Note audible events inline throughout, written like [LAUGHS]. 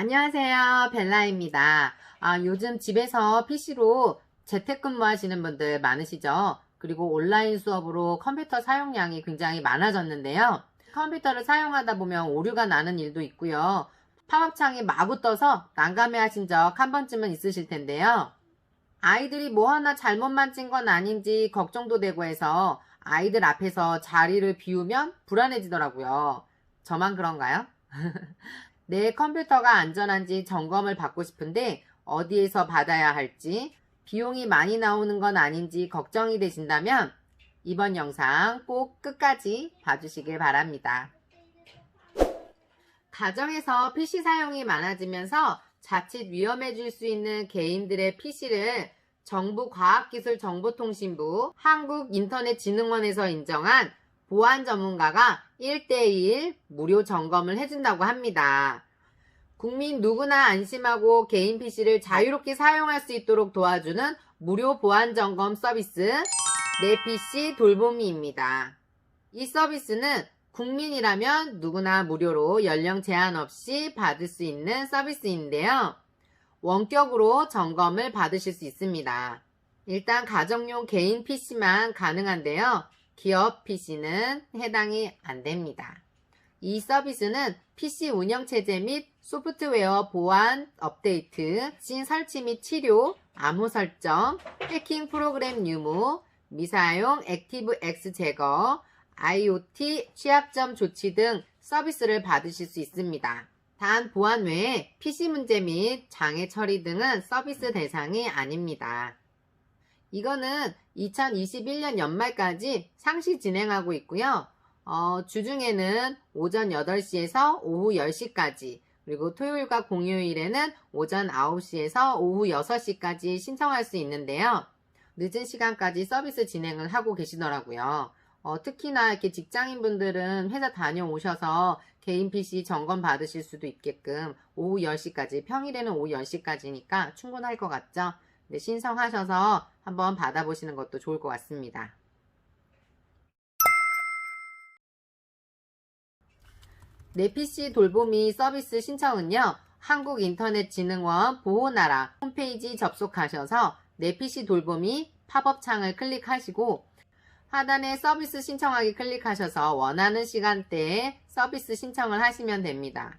안녕하세요. 벨라입니다. 아, 요즘 집에서 PC로 재택근무 하시는 분들 많으시죠? 그리고 온라인 수업으로 컴퓨터 사용량이 굉장히 많아졌는데요. 컴퓨터를 사용하다 보면 오류가 나는 일도 있고요. 팝업창이 마구 떠서 난감해 하신 적 한 번쯤은 있으실 텐데요. 아이들이 뭐 하나 잘못 만진 건 아닌지 걱정도 되고 해서 아이들 앞에서 자리를 비우면 불안해지더라고요. 저만 그런가요? [LAUGHS] 내 컴퓨터가 안전한지 점검을 받고 싶은데 어디에서 받아야 할지 비용이 많이 나오는 건 아닌지 걱정이 되신다면 이번 영상 꼭 끝까지 봐주시길 바랍니다. 가정에서 PC 사용이 많아지면서 자칫 위험해질 수 있는 개인들의 PC를 정부과학기술정보통신부 한국인터넷진흥원에서 인정한 보안 전문가가 1대1 무료 점검을 해준다고 합니다. 국민 누구나 안심하고 개인 PC를 자유롭게 사용할 수 있도록 도와주는 무료 보안 점검 서비스 내 PC 돌보미입니다. 이 서비스는 국민이라면 누구나 무료로 연령 제한 없이 받을 수 있는 서비스인데요. 원격으로 점검을 받으실 수 있습니다. 일단 가정용 개인 PC만 가능한데요. 기업 PC는 해당이 안 됩니다. 이 서비스는 PC 운영체제 및 소프트웨어 보안 업데이트, 신 설치 및 치료, 암호 설정, 해킹 프로그램 유무, 미사용 액티브 X 제거, IoT 취약점 조치 등 서비스를 받으실 수 있습니다. 단 보안 외에 PC 문제 및 장애 처리 등은 서비스 대상이 아닙니다. 이거는 2021년 연말까지 상시 진행하고 있고요. 어, 주중에는 오전 8시에서 오후 10시까지, 그리고 토요일과 공휴일에는 오전 9시에서 오후 6시까지 신청할 수 있는데요. 늦은 시간까지 서비스 진행을 하고 계시더라고요. 어, 특히나 이렇게 직장인 분들은 회사 다녀오셔서 개인 PC 점검 받으실 수도 있게끔 오후 10시까지, 평일에는 오후 10시까지니까 충분할 것 같죠? 네, 신청하셔서 한번 받아보시는 것도 좋을 것 같습니다. 내 PC 돌보미 서비스 신청은요. 한국인터넷진흥원 보호나라 홈페이지 접속하셔서 내 PC 돌보미 팝업 창을 클릭하시고 하단에 서비스 신청하기 클릭하셔서 원하는 시간대에 서비스 신청을 하시면 됩니다.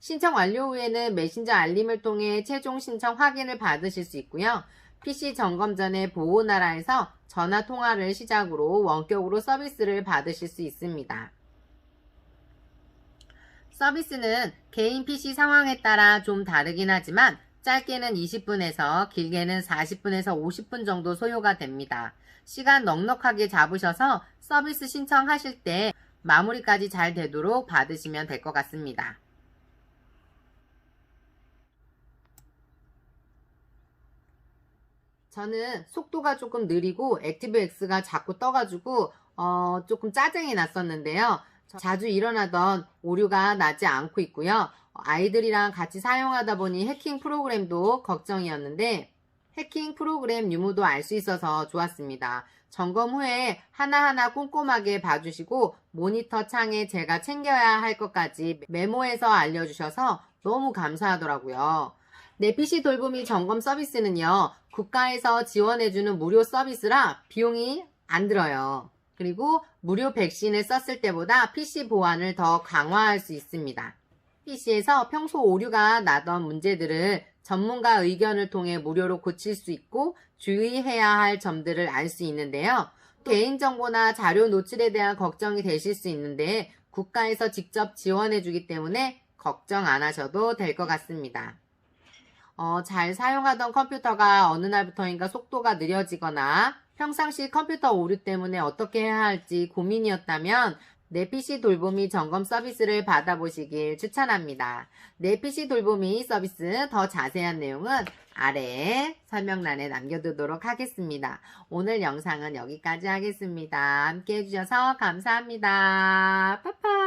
신청 완료 후에는 메신저 알림을 통해 최종 신청 확인을 받으실 수 있고요. PC 점검 전에 보호나라에서 전화 통화를 시작으로 원격으로 서비스를 받으실 수 있습니다. 서비스는 개인 PC 상황에 따라 좀 다르긴 하지만 짧게는 20분에서 길게는 40분에서 50분 정도 소요가 됩니다. 시간 넉넉하게 잡으셔서 서비스 신청하실 때 마무리까지 잘 되도록 받으시면 될 것 같습니다. 저는 속도가 조금 느리고 액티브 X가 자꾸 떠가지고 어, 조금 짜증이 났었는데요. 자주 일어나던 오류가 나지 않고 있고요. 아이들이랑 같이 사용하다 보니 해킹 프로그램도 걱정이었는데 해킹 프로그램 유무도 알 수 있어서 좋았습니다. 점검 후에 하나하나 꼼꼼하게 봐주시고 모니터 창에 제가 챙겨야 할 것까지 메모해서 알려주셔서 너무 감사하더라고요. 내 PC 돌보미 점검 서비스는요, 국가에서 지원해주는 무료 서비스라 비용이 안 들어요. 그리고 무료 백신을 썼을 때보다 PC 보안을 더 강화할 수 있습니다. PC에서 평소 오류가 나던 문제들을 전문가 의견을 통해 무료로 고칠 수 있고 주의해야 할 점들을 알 수 있는데요. 개인정보나 자료 노출에 대한 걱정이 되실 수 있는데 국가에서 직접 지원해주기 때문에 걱정 안 하셔도 될 것 같습니다. 어, 잘 사용하던 컴퓨터가 어느 날부터인가 속도가 느려지거나 평상시 컴퓨터 오류 때문에 어떻게 해야 할지 고민이었다면 내 PC 돌보미 점검 서비스를 받아보시길 추천합니다. 내 PC 돌보미 서비스 더 자세한 내용은 아래 설명란에 남겨두도록 하겠습니다. 오늘 영상은 여기까지 하겠습니다. 함께 해주셔서 감사합니다. 빠빠!